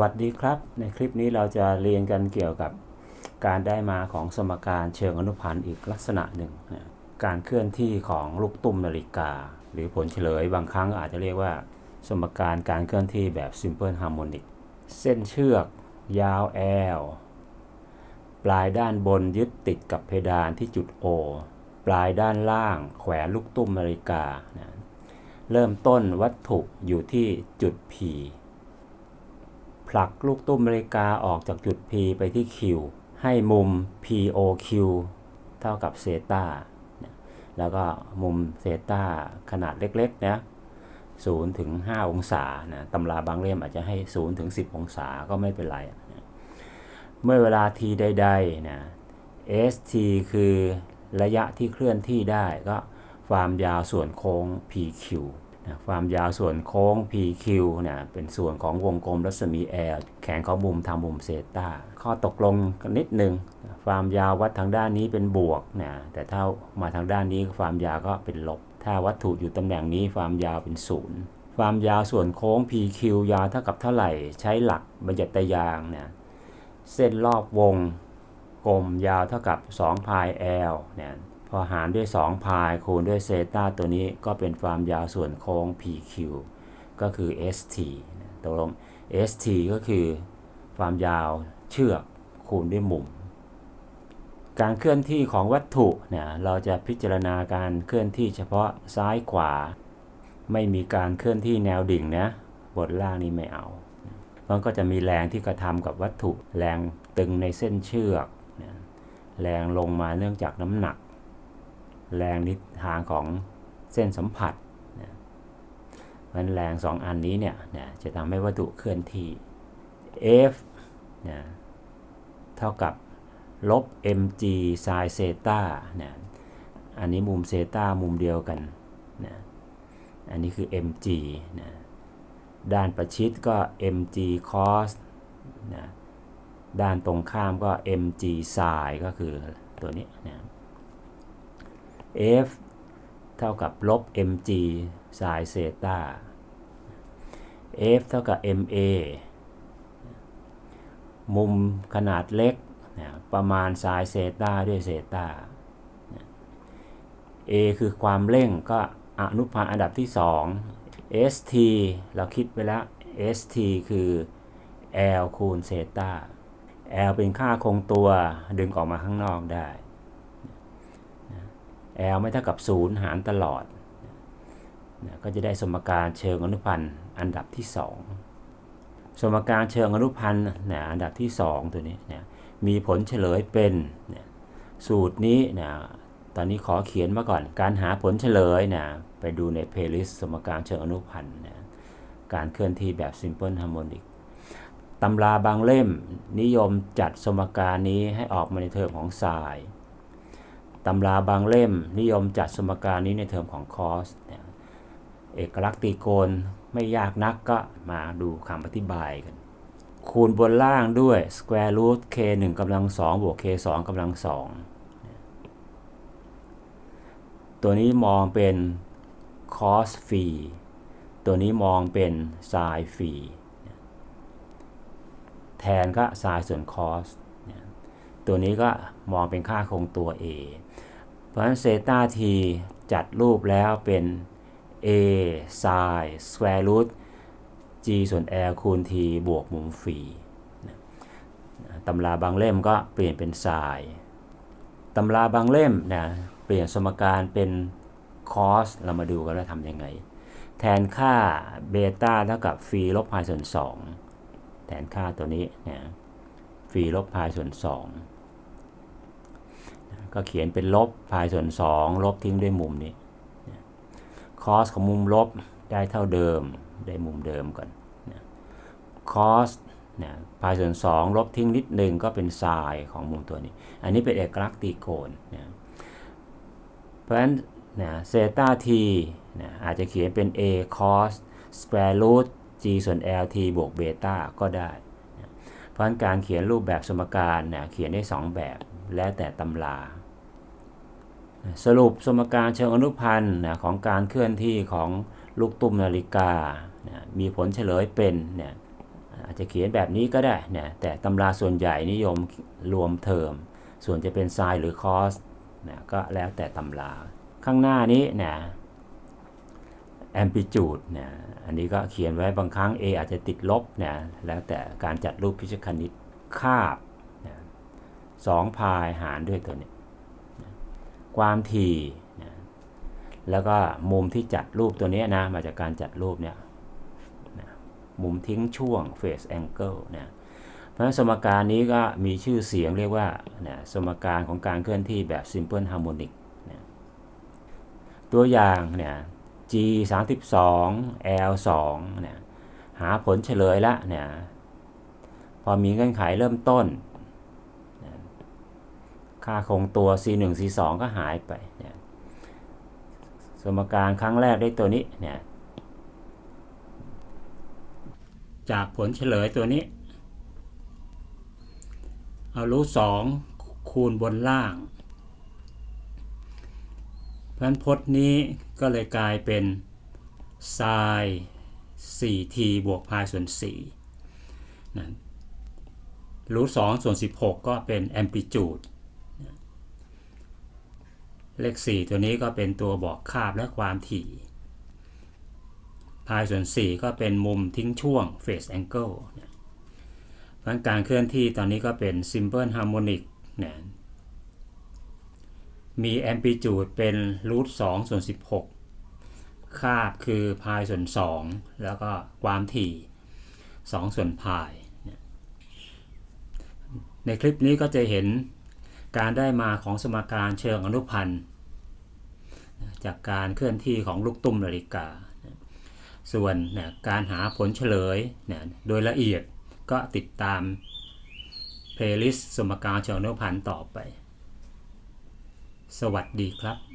วัสดีครับ ในคลิปนี้เราจะเรียนกันเกี่ยวกับการได้มาของสมการเชิงอนุพันธ์อีกลักษณะหนึ่งนะการเคลื่อนที่ของลูกตุ้มนาฬิกา หรือผลเฉลยบางครั้งอาจจะเรียกว่า สมการการเคลื่อนที่แบบ simple harmonic เส้นเชือก ยาว L ปลายด้านบนยึดติดกับเพดานที่จุด O ปลายด้านล่างแขวนลูกตุ้มนาฬิกานะเริ่มต้นวัตถุอยู่ที่จุด P ผลักลูกตุ้มนาฬิกาออกจากจุด P ไปที่ Q ให้มุม POQ เท่ากับเซตาแล้วก็มุมเซตาขนาดเล็กๆนะ0ถึง 5 องศานะตำราบางเล่มอาจจะให้ 0 ถึง 10 องศาก็ไม่เป็นไรนะเมื่อเวลา t ใดๆนะ st คือระยะที่เคลื่อนที่ได้ก็ความยาวส่วนโค้ง pq นะความยาวส่วนโค้ง PQ นะเป็นส่วนของวงกลมรัศมี L แขนของมุมทางมุมเซตาข้อตกลงกันนิดนึงนะความยาววัดทางด้านนี้เป็นบวกนะแต่ถ้ามาทางด้านนี้ความยาวก็เป็นลบ ถ้าวัตถุอยู่ตำแหน่งนี้ความยาวเป็นศูนย์ความยาวส่วนโค้ง PQ ยาวเท่ากับเท่าไหร่ ใช้หลักบัญญัตยางนะเส้นรอบวงกลมยาวเท่ากับ2พาย L เนี่ย พอหารด้วย 2 พายคูณด้วยเซต้าตัวนี้ก็เป็นความยาวส่วนโค้ง PQ ก็คือ ST ตกลง ST ก็คือความยาวเชือกคูณด้วยมุม การเคลื่อนที่ของวัตถุเนี่ยเราจะพิจารณาการเคลื่อนที่เฉพาะซ้ายขวา ไม่มีการเคลื่อนที่แนวดิ่งนะบทล่างนี้ไม่เอามันก็จะมีแรงที่กระทำกับวัตถุ แรงตึงในเส้นเชือก แรงลงมาเนื่องจากน้ำหนัก แรงทิศทางของเส้นสัมผัสนะมันแรง 2 อันนี้เนี่ยนะจะทำให้วัตถุเคลื่อนที่ F นะเท่ากับลบ mg ไซน์เซตานะอันนี้มุมเซตามุมเดียวกันนะอันนี้คือ mg นะด้านประชิดก็ mg cos นะด้านตรงข้ามก็ mg sin ก็คือตัวนี้นะ f เท่ากับลบ mg sin เซตา f เท่ากับ ma มุมขนาดเล็กประมาณ sin เซตาด้วยเซตา a คือความเร่งก็อนุพันธ์อันดับที่ 2 st เราคิดไปแล้ว st คือ l คูณเซตา l เป็นค่าคงตัวดึงออกมาข้างนอกได้ l ไม่เท่ากับ 0 หารตลอดนะก็จะได้สมการเชิงอนุพันธ์อันดับที่ 2 สมการเชิงอนุพันธ์นะอันดับที่ 2 ตัวนี้นะมีผลเฉลยเป็นนะสูตรนี้นะตอนนี้ขอเขียนมาก่อน การหาผลเฉลยนะไปดูในเพลย์ลิสต์สมการเชิงอนุพันธ์นะการเคลื่อนที่แบบ Simple Harmonic ตำราบางเล่มนิยมจัดสมการนี้ให้ออกมาในเทอมของไซน์ ตำราบางเล่มนิยมจัดสมการนี้ในเทอมของคอสเนี่ยเอกลักษณ์ตรีโกณไม่ยากนักก็มาดูคำอธิบายกัน คูณบนล่างด้วย square root k 1กำลัง2บวก k 2กำลัง2ตัวนี้มองเป็น cos ฟีตัวนี้มองเป็น sin ฟีแทนก็ sin ส่วน cos ตัวนี้ก็มองเป็นค่าคงตัว a เพราะฉะนั้นเซต้าทีจัดรูปแล้วเป็น a sin square root g ส่วน l คูณ t บวกมุมฟีตำราบางเล่มก็เปลี่ยนเป็น sin ตำราบางเล่มนะเปลี่ยนสมการเป็น cos เรามาดูกันว่าทำยังไง แทนค่าเบต้าเท่ากับฟีลบพายส่วน 2 แทนค่าตัวนี้นะฟีลบพายส่วน 2 ก็เขียนเป็นลบพายส่วน 2 ลบทิ้งด้วยมุมนี้คอสของมุมลบได้เท่าเดิมได้มุมเดิมก่อนคอสนะพายส่วน 2 ลบทิ้งนิดหนึ่งก็เป็นไซน์ของมุมตัวนี้ อันนี้เป็นเอกลักษณ์ตีโกณนะเพราะฉะนั้นนะเซต้าทีนะอาจจะเขียนเป็น a cos square root g ส่วน l t บวกเบต้าก็ได้นะเพราะฉะนั้นการเขียนรูปแบบสมการนะเขียนได้ 2 แบบแล้วแต่ตำรา สรุปสมการเชิงอนุพันธ์นะของการเคลื่อนที่ของลูกตุ้มนาฬิกานะมีผลเฉลยเป็นเนี่ยอาจจะเขียนแบบนี้ก็ได้เนะแต่ตำราส่วนใหญ่นิยมรวมเทอม ส่วนจะเป็นไซน์หรือคอสนะก็แล้วแต่ตำรา ข้างหน้านี้นะ amplitude นะอันนี้ก็เขียนไว้บางครั้ง A อาจจะติดลบนะแล้วแต่การจัดรูปพิชคณิตคาบนะสองพายหารด้วยตัวนี้ ความถี่นะแล้วก็มุมที่จัดรูปตัวนี้นะมาจากการจัดรูปเนี่ยนะมุมทิ้งช่วง face angle นะเพราะฉะนั้นสมการนี้ก็มีชื่อเสียงเรียกว่านะสมการของการเคลื่อนที่แบบ simple harmonic นะตัวอย่างเนี่ย G 3 2 L 2เนี่ยหาผลเฉลยละเนี่ยพอมีเงื่อนไขเริ่มต้น ค่าคงตัว C 1 C 2 ก็หายไปเนี่ยสมการครั้งแรกได้ตัวนี้เนี่ยจากผลเฉลยตัวนี้ เอารูทสองคูณบนล่างเพราะฉะนั้นพจน์นี้ก็เลยกลายเป็น sin 4t บวกพายส่วน4นะรูท2ส่วน 16 ก็เป็น amplitude นะ เลข 4 ตัวนี้ก็เป็นตัวบอกคาบและความถี่ พายส่วน 4 ก็เป็นมุมทิ้งช่วง phase angle นะเพราะฉะนั้นการเคลื่อนที่ตอนนี้ก็เป็น simple harmonic นะมี amplitude เป็นรูท2ส่วน 16 คาบคือพายส่วน 2 แล้วก็ความถี่ 2 ส่วนพาย ในคลิปนี้ก็จะเห็น การได้มาของสมการเชิงอนุพันธ์จากการเคลื่อนที่ของลูกตุ้มนาฬิกา ส่วนนการหาผลเฉลยเนี่ยโดยละเอียดก็ติดตามเพลย์ลิสต์สมการเชิงอนุพันธ์ต่อไป สวัสดีครับ